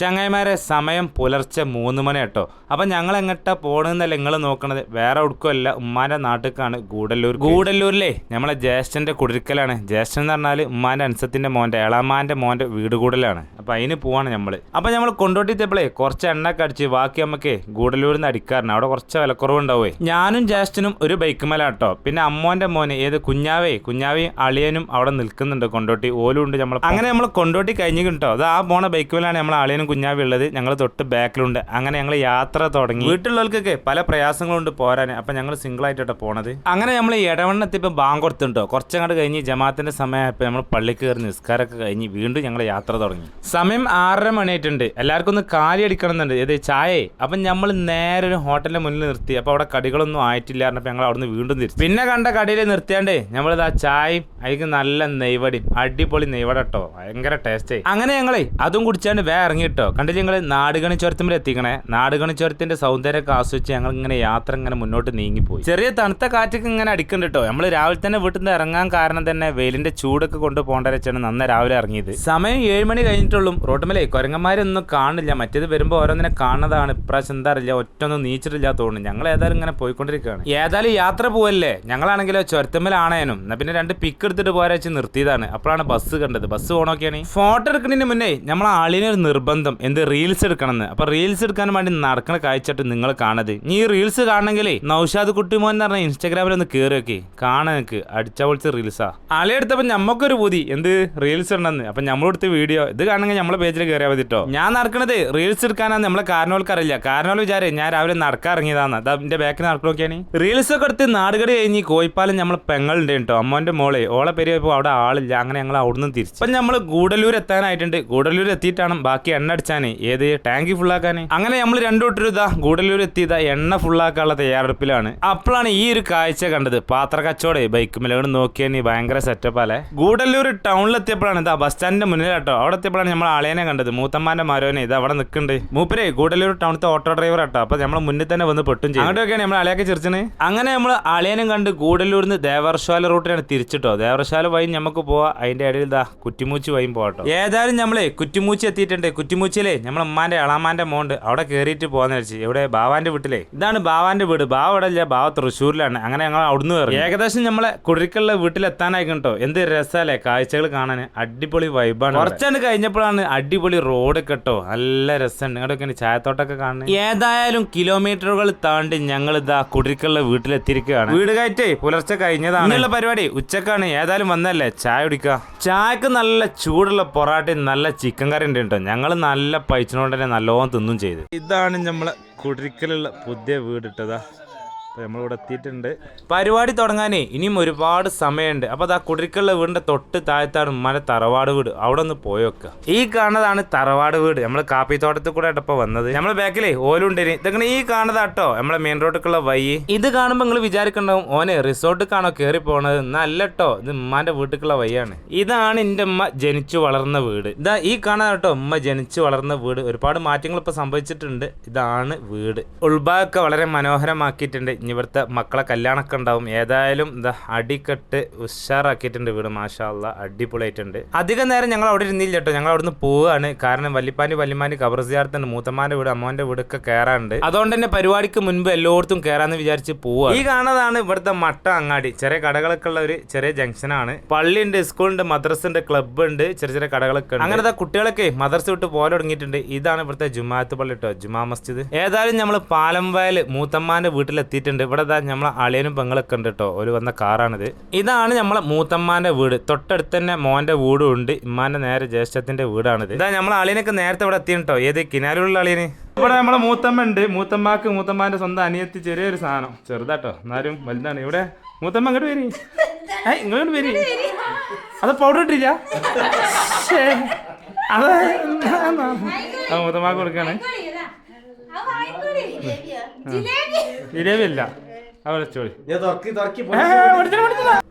ചങ്ങായിമാരെ സമയം പുലർച്ചെ മൂന്ന് മണി കേട്ടോ അപ്പം ഞങ്ങൾ എങ്ങട്ടാ പോണെന്നല്ല നിങ്ങൾ നോക്കണത്? വേറെ എവിടേക്കുമല്ല ഉമ്മാന്റെ നാട്ടിലേക്കാണ് ഗൂഡല്ലൂർ ഗൂഡല്ലൂരിലേ? നമ്മളെ ജ്യേഷ്ഠന്റെ കുടിരിക്കലാണ്. ജ്യേഷ്ഠൻ എന്ന് പറഞ്ഞാൽ ഉമ്മാന്റെ അൻസത്തിന്റെ മോന്റെ ഏളാമാന്റെ മോന്റെ വീട് കൂടലാണ്. അപ്പം അതിന് പോവാണ് നമ്മൾ അപ്പം നമ്മൾ കൊണ്ടോട്ടിയപ്പോഴേ കുറച്ച് എണ്ണയൊക്കെ അടിച്ച് ബാക്കി നമുക്ക് ഗൂഡല്ലൂരിൽ നിന്ന് അടിക്കാറുണ്ട് അവിടെ കുറച്ച് വിലക്കുറവുണ്ടാവേ. ഞാനും ജ്യേഷ്ഠനും ഒരു ബൈക്ക് കേട്ടോ പിന്നെ അമ്മോന്റെ മോന് ഏത് കുഞ്ഞാവേ? കുഞ്ഞാവേയും അളിയനും അവിടെ നിൽക്കുന്നുണ്ട് കൊണ്ടോട്ടി. ഓലും ഉണ്ട് നമ്മൾ അങ്ങനെ നമ്മൾ കൊണ്ടോട്ടി കഴിഞ്ഞു കിട്ടോ അത് ആ പോണ ബൈക്ക് മേലാണ് നമ്മൾ അളിയനും കുഞ്ഞാവി ഉള്ളത് ഞങ്ങൾ തൊട്ട് ബാക്കിലുണ്ട്. അങ്ങനെ ഞങ്ങൾ യാത്ര തുടങ്ങി. വീട്ടിലുള്ളവർക്കൊക്കെ പല പ്രയാസങ്ങളുണ്ട് പോരാൻ. അപ്പം ഞങ്ങൾ സിംഗിൾ ആയിട്ടാണ് പോണത്. അങ്ങനെ നമ്മൾ ഇടവണ്ണ എത്തിയപ്പോൾ ബാങ്ക് കൊടുത്തിട്ടോ. കുറച്ചങ്ങോട്ട് കഴിഞ്ഞ് ജമാത്തിന്റെ സമയമായപ്പോൾ നമ്മൾ പള്ളിക്ക് കയറി നിസ്കാരമൊക്കെ കഴിഞ്ഞ് വീണ്ടും ഞങ്ങൾ യാത്ര തുടങ്ങി. സമയം ആറര മണിയായിട്ടുണ്ട്. എല്ലാവർക്കും ഒന്ന് കാലി അടിക്കണം എന്നുണ്ട് ഏത് ചായേ? അപ്പം നമ്മൾ നേരെ ഒരു ഹോട്ടലിന്റെ മുന്നിൽ നിർത്തി. അപ്പോൾ അവിടെ കടികളൊന്നും ആയിട്ടില്ല പറഞ്ഞപ്പോൾ ഞങ്ങൾ അവിടുന്ന് വീണ്ടും തിരിച്ചു. പിന്നെ കണ്ട കടയിൽ നിർത്തിയാണ്ടേ നമ്മളിതാ ചായയും അതിക്ക് നല്ല നെയ്വടിയും. അടിപൊളി നെയ്വട കേട്ടോ ഭയങ്കര ടേസ്റ്റ്. അങ്ങനെ ഞങ്ങളെ അതും കുടിച്ചാണ്ട് വേ ഇറങ്ങിട്ടോ കണ്ടില്ല ഞങ്ങൾ നാടുകണി ചുരത്തുമ്പോൾ എത്തിക്കണേ നാടുകണി ചുരത്തിന്റെ സൗന്ദര്യമൊക്കെ ആസ്വദിച്ച് ഞങ്ങൾ ഇങ്ങനെ യാത്ര ഇങ്ങനെ മുന്നോട്ട് നീങ്ങിപ്പോയി. ചെറിയ തണുത്ത കാറ്റൊക്കെ ഇങ്ങനെ അടിക്കുന്നുണ്ട് കേട്ടോ നമ്മൾ രാവിലെ തന്നെ വീട്ടിൽ നിന്ന് ഇറങ്ങാൻ കാരണം തന്നെ വെയിലിന്റെ ചൂടൊക്കെ കൊണ്ട് പോകേണ്ട വെച്ചാണ് നന്ന രാവിലെ ഇറങ്ങിയത്. സമയം ഏഴ് മണി കഴിഞ്ഞിട്ടുള്ളൂ. റോട്ടുമലേ കുരങ്ങന്മാരൊന്നും കാണില്ല മറ്റേത് വരുമ്പോൾ ഓരോന്നിനെ കാണുന്നതാണ്. ഇപ്രാവശ്യം എന്താ അറിയില്ല. ഒറ്റൊന്നും നീച്ചിട്ടില്ല തോന്നുന്നു. ഞങ്ങൾ ഏതായാലും ഇങ്ങനെ പോയിക്കൊണ്ടിരിക്കുകയാണ്. ഏതായാലും യാത്ര പോവല്ലേ? ഞങ്ങളാണെങ്കിലോ ചുരത്തുമ്മലാണേനും എന്നാ പിന്നെ രണ്ട് പിക്ക് എടുത്തിട്ട് പോരാ വെച്ച് നിർത്തിയതാണ്. അപ്പോഴാണ് ബസ് കണ്ടത്. ബസ് ഓണോക്കെയാണ്. ഫോട്ടോ എടുക്കുന്നതിന് മുന്നേ നമ്മൾ ആളിനെ ഒരു നിർബന്ധം എന്ത് റീൽസ് എടുക്കണമെന്ന്. അപ്പൊ റീൽസ് എടുക്കാൻ വേണ്ടി നടക്കണ കാഴ്ചയായിട്ട് നിങ്ങൾ കാണത് നീ റീൽസ് കാണണമെങ്കിലേ നൗഷാദ് കുട്ടിമോൻ എന്ന് പറഞ്ഞ ഇൻസ്റ്റാഗ്രാമിൽ ഒന്ന് കയറി വെക്കേ കാണാൻ എനിക്ക് അടിച്ച പൊളിച്ച് റീൽസാ ആളെ എടുത്തപ്പോ ഞമ്മക്കൊരു പൂതി. എന്ത് റീൽസ് ഉണ്ടെന്ന് അപ്പൊ നമ്മളെടുത്ത് വീഡിയോ ഇത് കാണണമെങ്കിൽ നമ്മളെ പേജിൽ കയറിയാൽ മതി കേട്ടോ ഞാൻ നടക്കണത് റീൽസ് എടുക്കാനാന്ന് നമ്മളെ കാരണവർക്ക് അറിയില്ല കാരണവർ വിചാരം ഞാൻ രാവിലെ നടക്കാൻ ഇറങ്ങിയതാണ് അതാ എന്റെ ബാക്കിൽ നടക്കു നോക്കിയാണ് റീൽസ് ഒക്കെ എടുത്ത് നാടുകടി കഴിഞ്ഞ് കോയിപ്പാലം നമ്മളെ പെങ്ങളുണ്ട് കേട്ടോ. അമ്മോന്റെ മോളെ. ഓളെ പേര് അവിടെ ആളില്ല. അങ്ങനെ ഞങ്ങൾ അവിടുന്ന് തിരിച്ചു. അപ്പൊ നമ്മൾ ഗൂഡല്ലൂർ എത്താനായിട്ടുണ്ട്. ഗൂഡല്ലൂർ എത്തിയിട്ടാണ് ബാക്കി എണ്ണ അടിച്ചാന് ഏത്? ടാങ്കി ഫുള്ളാക്കാൻ അങ്ങനെ നമ്മൾ രണ്ടു കൂട്ടരും ഇതാ ഗൂഡല്ലൂർ എത്തിയതാ എണ്ണ ഫുള്ളാക്കാനുള്ള തയ്യാറെടുപ്പിലാണ്. അപ്പോഴാണ് ഈ ഒരു കാഴ്ച കണ്ടത്. പാത്ര കച്ചവടേ ബൈക്ക് മേലോട് നോക്കിയാൽ ഭയങ്കര സെറ്റപ്പ് അല്ലേ? ഗൂഡല്ലൂർ ടൗണിൽ എത്തിയപ്പോഴാണ് ഇതാ ബസ് സ്റ്റാൻഡിന്റെ മുന്നിൽ കേട്ടോ അവിടെ എത്തിയപ്പോഴാണ് നമ്മൾ ആളേനെ കണ്ടത്. മൂത്തമ്മാന്റെ മരോനെ. ഇത് അവിടെ നിൽക്കുന്നുണ്ട്. മൂപ്പരേ ഗൂഡല്ലൂർ ടൗണിലത്തെ ഓട്ടോ ഡ്രൈവർ കേട്ടോ അപ്പൊ നമ്മൾ മുന്നിൽ തന്നെ വന്ന് പെട്ടും ചെയ്യും. അങ്ങോട്ടൊക്കെയാണ് നമ്മൾ അളിയൊക്കെ ചിരിച്ചത്. അങ്ങനെ നമ്മൾ അളിയനും കണ്ട് ഗൂഡല്ലൂരിൽ നിന്ന് ദേവർശാല റൂട്ടിലാണ് തിരിച്ചിട്ടോ. ദേവർശാല വഴി നമുക്ക് പോവാ. അതിന്റെ ഇടയിൽ ഇതാ കുറ്റിമൂച്ച് വൈ പോകട്ടോ ഏതായാലും നമ്മളെ കുറ്റിമൂച്ച് എത്തിയിട്ടുണ്ട്. കുറ്റിമൂച്ചിയിലെ നമ്മളെ ഉമ്മാന്റെ അളാമാന്റെ മോണ്ട് അവിടെ കയറിയിട്ട് പോകാന്ന് വെച്ച് എവിടെ? ബാവാന്റെ വീട്ടിലെ. ഇതാണ് ബാവാന്റെ വീട്. ബാവ അവിടെ ഇല്ല ബാവ തൃശ്ശൂരിലാണ്. അങ്ങനെ ഞങ്ങൾ അവിടുന്ന് കയറി ഏകദേശം നമ്മളെ കുടിക്കുള്ള വീട്ടിലെത്താനായി കേട്ടോ. എന്ത് രസമല്ലേ കാഴ്ചകൾ കാണാൻ. അടിപൊളി വൈബാണ് കുറച്ചാണ് കഴിഞ്ഞപ്പോഴാണ് അടിപൊളി റോഡ് കേട്ടോ. നല്ല രസമുണ്ട്. ഇങ്ങോട്ടൊക്കെ ചായത്തോട്ടൊക്കെ കാണുന്നത് ഏതായാലും കിലോമീറ്ററുകൾ താണ്ടി ഞങ്ങൾ ഇതാ കുടിക്കുള്ള വീട്ടിലെത്തിയിരിക്കുകയാണ്. വീട് കയറ്റേ പുലർച്ചെ കഴിഞ്ഞതാണ്. ഇനിയുള്ള പരിപാടി ഉച്ചക്കാണ്. ഏതായാലും വന്നല്ലേ ചായ കുടിക്കുക. ചായക്ക് നല്ല ചൂടുള്ള പൊറാട്ടയും നല്ല ചിക്കൻ കറി ഉണ്ട് കേട്ടോ. ഞങ്ങൾ നല്ല പൈച്ചിനോണ്ട് തന്നെ നല്ലോണം തിന്നും ചെയ്ത്. ഇതാണ് നമ്മളെ കുടിക്കലുള്ള പുതിയ വീട് ഇട്ടതാ അപ്പോൾ നമ്മളിവിടെ എത്തിയിട്ടുണ്ട്. പരിപാടി തുടങ്ങാനേ ഇനിയും ഒരുപാട് സമയമുണ്ട്. അപ്പോൾ അതാ കുടിരിക്കുള്ള വീടിന്റെ തൊട്ട് താഴത്താണ് ഉമ്മാന്റെ തറവാട് വീട്. അവിടെ ഒന്ന് പോയൊക്കെ ഈ കാണുന്നതാണ് തറവാട് വീട്. നമ്മൾ കാപ്പിത്തോട്ടത്തിൽ കൂടെ ഇപ്പോൾ വന്നത്. നമ്മളെ ബാക്കിലേ ഓലുണ്ടേനി ഇതങ്ങനെ ഈ കാണുന്നതാട്ടോ നമ്മളെ മെയിൻ റോഡിലേക്കുള്ള വഴി. ഇത് കാണുമ്പോൾ നിങ്ങൾ വിചാരിക്കണ്ടാവും ഓനെ റിസോർട്ട് കാണോ കേറി പോണത്? നല്ല കേട്ടോ ഇത് ഉമ്മാന്റെ വീട്ടിലേക്കുള്ള വഴിയാണ്. ഇതാണ് എന്റെ ഉമ്മ ജനിച്ചു വളർന്ന വീട്. ഇതാ ഈ കാണുന്ന കേട്ടോ ഉമ്മ ജനിച്ചു വളർന്ന വീട്. ഒരുപാട് മാറ്റങ്ങൾ ഇപ്പോൾ സംഭവിച്ചിട്ടുണ്ട്. ഇതാണ് വീട്. ഉൾഭാഗമൊക്കെ വളരെ മനോഹരമാക്കിയിട്ടുണ്ട്. ഇവിടുത്തെ മക്കളെ കല്യാണമൊക്കെ ഉണ്ടാവും. ഏതായാലും എന്താ അടിക്കെട്ട് ഉഷാറാക്കിയിട്ടുണ്ട് വീട് മാഷാള്ള അടിപൊളിയായിട്ടുണ്ട്. അധികം നേരം ഞങ്ങൾ അവിടെ ഇരുന്നില്ല കേട്ടോ. ഞങ്ങൾ അവിടുന്ന് പോവുകയാണ്. കാരണം വല്ലിപ്പാനി വല്ലിമാനി കബർസിയാർത്തുണ്ട് മൂത്തമാന്റെ വീട് അമ്മോന്റെ വീടൊക്കെ കയറാറുണ്ട് അതുകൊണ്ട് തന്നെ പരിപാടിക്ക് മുൻപ് എല്ലായിടത്തും കയറാന്ന് വിചാരിച്ച് പോവുക ഈ കാണുന്നതാണ് ഇവിടുത്തെ മട്ട അങ്ങാടി. ചെറിയ കടകളൊക്കെ ഉള്ള ഒരു ചെറിയ ജംഗ്ഷനാണ്. പള്ളിയുണ്ട് സ്കൂളുണ്ട് മദ്രസ ഉണ്ട് ക്ലബ്ബ് ഉണ്ട് ചെറിയ ചെറിയ കടകളൊക്കെ ഉണ്ട്. അങ്ങനത്തെ കുട്ടികളൊക്കെ മദ്രസ വിട്ട് പോലെ തുടങ്ങിയിട്ടുണ്ട്. ഇതാണ് ഇവിടുത്തെ ജുമാത്ത് പള്ളി കേട്ടോ ജുമാ മസ്ജിദ്. ഏതായാലും നമ്മൾ പാലംവയൽ മൂത്തമ്മാന്റെ വീട്ടിലെത്തിയിട്ടുണ്ട്. ഇവിടെ ഇതാ നമ്മളെ അളിയനും പെങ്ങളൊക്കെ ഉണ്ട് കേട്ടോ ഒരു വന്ന കാറാണിത്. ഇതാണ് നമ്മളെ മൂത്തമ്മാന്റെ വീട്. തൊട്ടടുത്ത് തന്നെ മോന്റെ വീടും ഉണ്ട്. ഇമ്മാന്റെ നേരെ ജ്യേഷ്ഠത്തിന്റെ വീടാണിത്. ഇതാ നമ്മളെ അളിയനൊക്കെ നേരത്തെ ഇവിടെ എത്തിയാണ് കേട്ടോ ഏത് കിനാലുള്ള അളിയന്? ഇവിടെ നമ്മളെ മൂത്തമ്മ ഉണ്ട്. മൂത്തമ്മക്ക് മൂത്തമ്മാന്റെ സ്വന്തം അനിയത്തി ചെറിയൊരു സാധനം. ചെറുതാട്ടോ എന്നാലും വലുതാണ്. ഇവിടെ മൂത്തമ്മ ഇങ്ങോട്ട് വരി. ഏയ് ഇങ്ങോട്ട് വരി. അത് പൗഡർ ഇട്ടില്ല. അതെ മൂത്തമ്മക്ക് കൊടുക്കാണ്. ജിലേബി. അല്ല.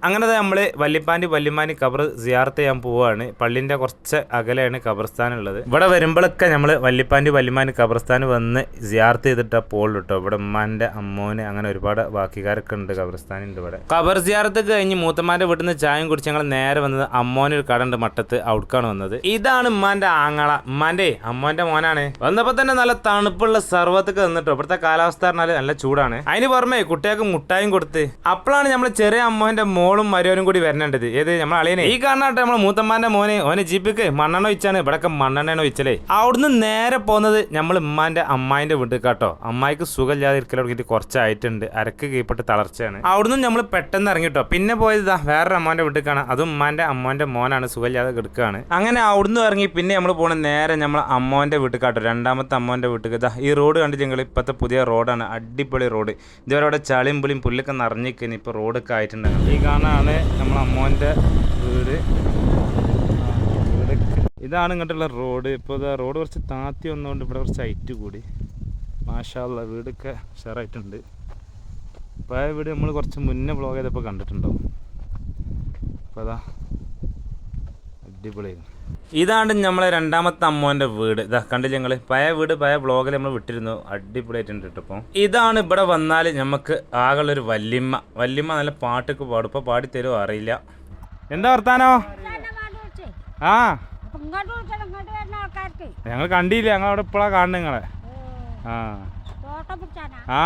അങ്ങനെ നമ്മൾ വല്ലിപ്പാന്റെ വല്യമാനി കബർ സിയാർത്ത് ചെയ്യാൻ പോവാണ്. പള്ളിന്റെ കുറച്ച് അകലെയാണ് കബർസ്ഥാനം ഉള്ളത് ഇവിടെ വരുമ്പോഴൊക്കെ നമ്മൾ വല്ലിപ്പാന്റെ വല്യമാനി കബർസ്ഥാൻ വന്ന് സിയാർത്ത് ചെയ്തിട്ടാ പോളു കേട്ടോ ഇവിടെ ഉമ്മാന്റെ അമ്മോന് അങ്ങനെ ഒരുപാട് ബാക്കിക്കാരൊക്കെ ഉണ്ട് ഖബർസ്ഥാനുണ്ട് ഇവിടെ. കബർ സിയാർത്ത് കഴിഞ്ഞ് മൂത്തമാന്റെ വീട്ടിൽ നിന്ന് ചായം കുടിച്ച് ഞങ്ങൾ നേരെ വന്നത് അമ്മോന് ഒരു കട ഉണ്ട് മട്ടത്ത്. അവിടേക്കാണ് വന്നത്. ഇതാണ് ഉമ്മാന്റെ ആങ്ങള. ഉമ്മാന്റെ അമ്മോന്റെ മോനാണ്. വന്നപ്പോ തന്നെ നല്ല തണുപ്പുള്ള സർവത്തൊക്കെ വന്നിട്ടോ ഇവിടുത്തെ കാലാവസ്ഥ പറഞ്ഞാൽ നല്ല ചൂടാണ്. അതിന് പുറമെ കുട്ടികൾക്ക് മുട്ടായും കൊടുത്ത്. അപ്പോഴാണ് നമ്മൾ ചെറിയ അമ്മോന്റെ മോളും മരുവനും കൂടി വരേണ്ടത്. ഏത്? നമ്മളെ അളിയനെ. ഈ കാണാട്ടെ നമ്മളെ മൂത്തമ്മാന്റെ മോനെ. ഓനെ ജീപ്പിക്ക് മണ്ണെണ്ണ ഒഴിച്ചാണ്. ഇവിടൊക്കെ മണ്ണെണ്ണ ഒഴിച്ചല്ലേ അവിടുന്ന് നേരെ പോകുന്നത് നമ്മൾ ഉമ്മാന്റെ അമ്മായിന്റെ വീട്ടിൽ കേട്ടോ അമ്മായിക്ക് സുഖമില്ലാതെ ഇരിക്കൽ തുടങ്ങിയിട്ട് കുറച്ചായിട്ടുണ്ട്. അരക്ക് കീഴ്പ്പെട്ട് തളർച്ചയാണ്. അവിടുന്ന് നമ്മൾ പെട്ടെന്ന് ഇറങ്ങിട്ടോ പിന്നെ പോയത് ഇതാ വേറൊരു അമ്മാന്റെ വീട്ടിലേക്കാണ് അതും ഉമ്മാന്റെ അമ്മോന്റെ മോനാണ്. സുഖമില്ലാതെ കിടക്കുകയാണ് അങ്ങനെ അവിടുന്ന് ഇറങ്ങി പിന്നെ നമ്മൾ പോണ നേരെ നമ്മൾ അമ്മോന്റെ വീട്ടിൽ കാട്ടോ രണ്ടാമത്തെ അമ്മോന്റെ വീട്ടിൽ ഇതാ ഈ റോഡ് ഞങ്ങൾ ഇപ്പോഴത്തെ പുതിയ റോഡാണ്. അടിപൊളി റോഡ്. ഇതുവരെ അവിടെ ചളിയും പുളിയും പുല്ലൊക്കെ നിറഞ്ഞിരിക്കുന്നു ഇപ്പോൾ റോഡൊക്കെ ആയിട്ടുണ്ട് ഈ കാണാണ് നമ്മളെ അമ്മോന്റെ വീട്. ഇതാണ് ഇങ്ങോട്ടുള്ള റോഡ് ഇപ്പോൾ ഇതാ റോഡ് കുറച്ച് താത്തി വന്നുകൊണ്ട് ഇവിടെ കുറച്ച് ഹൈറ്റ് കൂടി. മാഷാള്ള വീടൊക്കെ ഉഷാറായിട്ടുണ്ട്. പഴയ വീട് നമ്മൾ കുറച്ച് മുന്നേ വ്ളോഗ് ചെയ്തപ്പോൾ കണ്ടിട്ടുണ്ടാവും. അപ്പോൾ അതാ അടിപൊളിയായിരുന്നു. ഇതാണ് നമ്മളെ രണ്ടാമത്തെ അമ്മോന്റെ വീട്. ഇതാ കണ്ടില്ല ഞങ്ങൾ പഴയ വീട് പഴയ ബ്ലോഗിൽ നമ്മൾ വിട്ടിരുന്നു. അടിപൊളിയായിട്ടുണ്ട് കേട്ടോ ഇതാണ് ഇവിടെ വന്നാൽ നമുക്ക് ആകെയുള്ളൊരു വല്യമ്മ വല്യമ്മ നല്ല പാട്ടൊക്കെ പാടും. ഇപ്പോൾ പാടി തരുമോ അറിയില്ല. എന്താ വർത്താനോ? ആ. ഞങ്ങൾ കണ്ടില്ല? ഞങ്ങൾ അവിടെ ഇപ്പോഴാണ് കാണുന്നത് നിങ്ങളെ. ആ. ആ.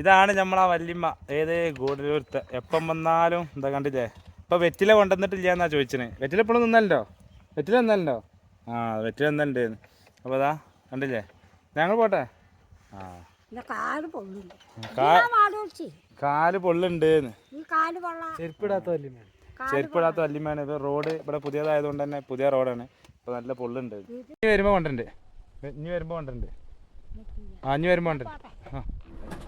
ഇതാണ് നമ്മളാ വല്യമ്മ ഏത്? ഗൂഡലൂർത്തെ എപ്പം വന്നാലും എന്താ കണ്ടില്ലേ? ഇപ്പൊ വെറ്റില കൊണ്ടുവന്നിട്ടില്ല എന്നാ ചോദിച്ചത്. വെറ്റില ഇപ്പോഴും നിന്നല്ലോ വെറ്റില നിന്നല്ലോ ആ വെറ്റില നിന്നുണ്ട് അപ്പോൾ അതാ കണ്ടില്ലേ? ഞങ്ങൾ പോട്ടെ? ആ. കാൽ പൊള്ളുണ്ട്. ചെരുപ്പിടാത്ത വല്യമ്മയാണ്. ചെരുപ്പിടാത്ത വല്യമ്മയാണ്. ഇത് റോഡ് ഇവിടെ പുതിയതായതുകൊണ്ട് തന്നെ പുതിയ റോഡാണ്. ഇപ്പോൾ നല്ല പൊള്ളുണ്ട്. ഇനി വരുമ്പോൾ കൊണ്ടുണ്ട് ഇനി വരുമ്പോൾ കൊണ്ടുണ്ട് ആ ഇനി വരുമ്പോൾ കൊണ്ടുണ്ട്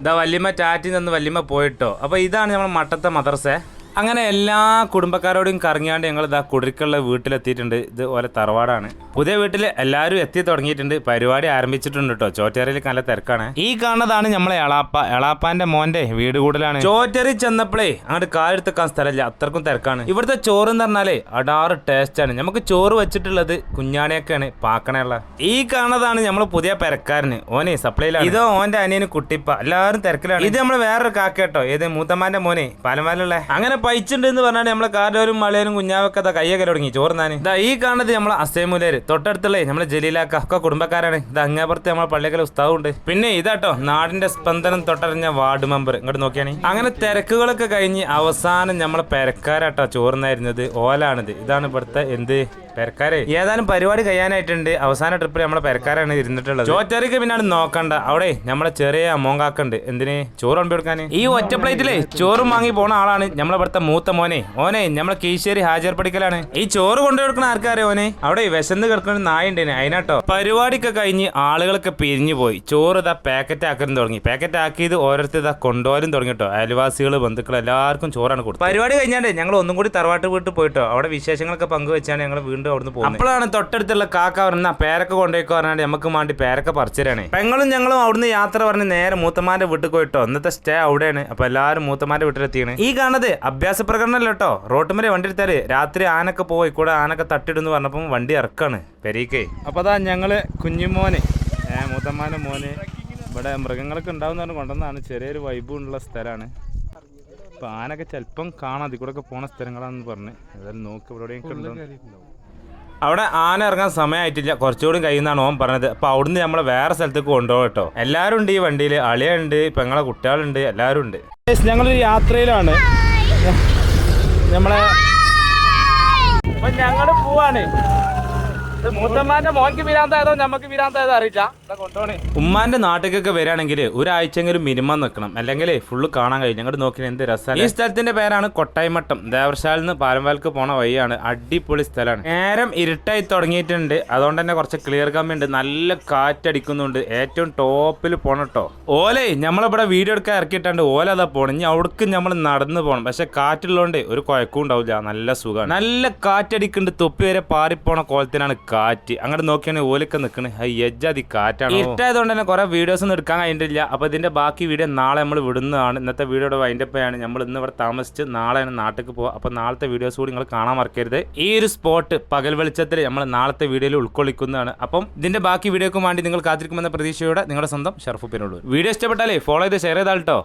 ഇതാ വല്യമ്മ ടാറ്റി നിന്ന് വല്യമ്മ പോയിട്ടോ. അപ്പോൾ ഇതാണ് നമ്മൾ മട്ടത്തെ മദർസെ അങ്ങനെ എല്ലാ കുടുംബക്കാരോടും കറങ്ങിയാണ്ട് ഞങ്ങൾ ഇതാ കുടിരിക്കുള്ള വീട്ടിലെത്തിയിട്ടുണ്ട്. ഇത് ഓലെ തറവാടാണ്. പുതിയ വീട്ടിൽ എല്ലാവരും എത്തി തുടങ്ങിയിട്ടുണ്ട്. പരിപാടി ആരംഭിച്ചിട്ടുണ്ട് കേട്ടോ ചോറ്റേറിയിൽ നല്ല തിരക്കാണ്. ഈ കാണുന്നതാണ് നമ്മളെ എളാപ്പ. എളാപ്പാന്റെ മോന്റെ വീട് കൂടുതലാണ് ചോറ്റേറി ചെന്നപ്പോഴേ അങ്ങോട്ട് കാലെടുത്തേക്കാൻ സ്ഥലമില്ല. അത്രക്കും തിരക്കാണ്. ഇവിടുത്തെ ചോറ് എന്ന് പറഞ്ഞാലേ അടാറ് ടേസ്റ്റ് ആണ്. നമുക്ക് ചോറ് വെച്ചിട്ടുള്ളത് കുഞ്ഞാണിയൊക്കെയാണ് പാക്കണയുള്ള ഈ കാണുന്നതാണ് നമ്മൾ പുതിയ പെരക്കാരന്. ഓനെ സപ്ലൈയിലാണ് ഇതോ ഓന്റെ അനിയന് കുട്ടിപ്പ. എല്ലാവരും തിരക്കിലാണ്. ഇത് നമ്മൾ വേറൊരു കാക്കേട്ടോ ഏത് മൂത്തമാന്റെ മോനെ. പാലമാലുള്ള അങ്ങനെ പൈച്ചുണ്ട് എന്ന് പറഞ്ഞാൽ നമ്മളെ കാരോരും മളയനും കുഞ്ഞാവൊക്കെ അതാ കയ്യൊക്കെ തുടങ്ങി ചോർന്നാൻ ഇതാ ഈ കാണുന്നത് നമ്മളെ അസേമുലേര് തൊട്ടടുത്തുള്ള നമ്മളെ ജലീലാക്ക ഒക്കെ കുടുംബക്കാരാണ്. ഇത് അങ്ങേപ്പുറത്ത് നമ്മളെ പള്ളിക്കല ഉസ്താവുണ്ട്. പിന്നെ ഇതാട്ടോ നാടിന്റെ സ്പന്ദനം തൊട്ടറിഞ്ഞ വാർഡ് മെമ്പർ. ഇങ്ങോട്ട് നോക്കിയാണ്. അങ്ങനെ തിരക്കുകളൊക്കെ കഴിഞ്ഞ് അവസാനം നമ്മളെ പെരക്കാരാട്ടോ ചോർന്നായിരുന്നത് ഓലാണിത്. ഇതാണ് ഇവിടുത്തെ എന്ത് പെരക്കാരെ? ഏതാനും പരിപാടി കഴിയാനായിട്ടുണ്ട്. അവസാന ട്രിപ്പിൽ നമ്മളെ പെരക്കാരാണ് ഇരുന്നിട്ടുള്ളത്. ചോറ്ററിക്ക് പിന്നാണ് നോക്കണ്ട. അവിടെ നമ്മളെ ചെറിയ അമോങ്കാക്കുണ്ട് എന്തിന്? ചോറ് കൊണ്ടു കൊടുക്കാൻ ഈ ഒറ്റ പ്ലേറ്റിലെ ചോറും വാങ്ങി പോണ ആളാണ് നമ്മളെ ഇവിടുത്തെ മൂത്ത മോനെ. ഓനെ നമ്മളെ കീശ്ശേരി ഹാജർ പഠിക്കലാണ് ഈ ചോറ് കൊണ്ടു കൊടുക്കണ ആർക്കാരെ ഓനെ? അവിടെ വിശന്ന് കിടക്കുന്ന നായുണ്ടേനെ അതിനാട്ടോ പരിപാടിയൊക്കെ കഴിഞ്ഞ് ആളുകളൊക്കെ പിരിഞ്ഞു പോയി. ചോറ് ഇതാ പാക്കറ്റ് ആക്കാൻ തുടങ്ങി. പാക്കറ്റ് ആക്കിയത് ഓരോരുത്തർ ഇതാ കൊണ്ടുപോലും തുടങ്ങിട്ടോ അയൽവാസികൾ ബന്ധുക്കൾ എല്ലാവർക്കും ചോറാണ് കൊടുത്തത്. പരിപാടി കഴിഞ്ഞാണ്ട് ഞങ്ങൾ ഒന്നും കൂടി തറവാട്ട് വീട്ടിൽ പോയിട്ടോ. അവിടെ വിശേഷങ്ങളൊക്കെ പങ്കുവെച്ചാണ് ഞങ്ങൾ വീണ്ടും അവിടുന്ന് പോകുന്നത്. അപ്പോഴാണ് തൊട്ടടുത്തുള്ള കാക്ക പറഞ്ഞ പേരൊക്കെ കൊണ്ടുപോയിക്കോ പറഞ്ഞാൽ നമുക്ക് വേണ്ടി പേരൊക്കെ പറിച്ചുതരാണ് പെങ്ങളും ഞങ്ങളും അവിടുന്ന് യാത്ര പറഞ്ഞ് നേരെ മൂത്തമാരുടെ വീട്ടിൽ പോയിട്ടോ. ഇന്നത്തെ സ്റ്റേ അവിടെയാണ്. അപ്പൊ എല്ലാവരും മൂത്തമാരുടെ വീട്ടിലെത്തിയാണ്. ഈ കാണുന്നത് അഭ്യാസ പ്രകടനമല്ല കേട്ടോ റോട്ടുമരെ വണ്ടി എടുത്താൽ രാത്രി ആനൊക്കെ പോയി കൂടെ ആനൊക്കെ തട്ടിടുന്ന് പറഞ്ഞപ്പം വണ്ടി ഇറക്കാണ് പെരീക്കേ. അപ്പൊ അതാ ഞങ്ങൾ കുഞ്ഞുമോന് ഏ മൂത്തമ്മാന്റെ മോന്. ഇവിടെ മൃഗങ്ങളൊക്കെ ഉണ്ടാവും പറഞ്ഞ് കൊണ്ടുവന്നാണ് ചെറിയൊരു വൈബുള്ള സ്ഥലമാണ്. ഇപ്പൊ ആനൊക്കെ ചിലപ്പം കാണാം അതിൽ കൂടെ ഒക്കെ പോണ സ്ഥലങ്ങളാണെന്ന് പറഞ്ഞ്. ഏതായാലും നോക്ക് ഇവിടെ എവിടെയൊക്കെ ഉണ്ടോ. അവിടെ ആന ഇറങ്ങാൻ സമയമായിട്ടില്ല കുറച്ചുകൂടി കഴിയുന്നതാണ് ഓൻ പറഞ്ഞത്. അപ്പൊ അവിടുന്ന് നമ്മളെ വേറെ സ്ഥലത്തേക്ക് കൊണ്ടുപോകും കേട്ടോ. എല്ലാവരും ഉണ്ട് ഈ വണ്ടിയിൽ അളിയുണ്ട് പെങ്ങളെ കുട്ടികളുണ്ട് എല്ലാവരും ഉണ്ട്. ഞങ്ങളൊരു യാത്രയിലാണ്. നമ്മളെ അപ്പൊ ഞങ്ങൾ പോവാണ്. മൂത്തമ്മാന്റെ മോൻക്ക് വീരാന്തായതോ നമുക്ക് വീരാന്തായതോ അറിയില്ല. ഉമ്മാന്റെ നാട്ടിലേക്കൊക്കെ വരികയാണെങ്കിൽ ഒരാഴ്ചയെങ്കിലും മിനിമം നിൽക്കണം. അല്ലെങ്കിൽ ഫുള്ള് കാണാൻ കഴിയും ഞങ്ങൾ നോക്കി എന്ത് രസമാണ് ഈ സ്ഥലത്തിന്റെ പേരാണ് കൊട്ടായ്മട്ടം. ദേവർശാലിൽ നിന്ന് പാലംവാൽക്ക് പോണ വഴിയാണ്. അടിപൊളി സ്ഥലമാണ്. നേരം ഇരുട്ടായി തുടങ്ങിയിട്ടുണ്ട്. അതുകൊണ്ട് തന്നെ കുറച്ച് ക്ലിയർ കമ്മിയുണ്ട് നല്ല കാറ്റടിക്കുന്നുണ്ട്. ഏറ്റവും ടോപ്പിൽ പോണട്ടോ ഓലെ നമ്മളിവിടെ വീഡിയോ എടുക്കാൻ ഇറക്കിയിട്ടുണ്ട് ഓല അതാ പോണം. ഇനി അവിടേക്ക് നമ്മൾ നടന്നു പോകണം പക്ഷെ കാറ്റുള്ളതുകൊണ്ട് ഒരു കുഴക്കും ഉണ്ടാവില്ല. നല്ല സുഖമാണ്. നല്ല കാറ്റടിക്കുന്നുണ്ട്. തൊപ്പി വരെ പാറിപ്പോണ കോലത്തിനാണ് കാറ്റ്. അങ്ങോട്ട് നോക്കിയാണ് ഓലൊക്കെ നിൽക്കണ് അതി കാറ്റാണ്? ഇഷ്ടമായതുകൊണ്ട് തന്നെ കുറെ വീഡിയോസ് ഒന്നും എടുക്കാൻ കഴിഞ്ഞിട്ടില്ല. അപ്പോൾ ഇതിന്റെ ബാക്കി വീഡിയോ നാളെ നമ്മൾ വിടുന്നതാണ്. ഇന്നത്തെ വീഡിയോയുടെ വൈൻഡപ്പാണ് നമ്മൾ ഇന്ന് ഇവിടെ താമസിച്ച് നാളെയാണ് നാട്ടിൽ പോകുക അപ്പോൾ നാളത്തെ വീഡിയോസ് കൂടി നിങ്ങൾ കാണാൻ മറക്കരുത്. ഈ ഒരു സ്പോട്ട് പകൽ വെളിച്ചത്തിൽ നമ്മൾ നാളത്തെ വീഡിയോയിൽ ഉൾക്കൊള്ളിക്കുന്നതാണ്. അപ്പം ഇതിന്റെ ബാക്കി വീഡിയോക്ക് വേണ്ടി നിങ്ങൾ കാത്തിരിക്കുമെന്ന പ്രതീക്ഷയോടെ നിങ്ങളുടെ സ്വന്തം ഷർഫുപ്പിനോട് വീഡിയോ ഇഷ്ടപ്പെട്ടാലേ ഫോളോ ചെയ്ത് ഷെയർ ചെയ്താൽ കേട്ടോ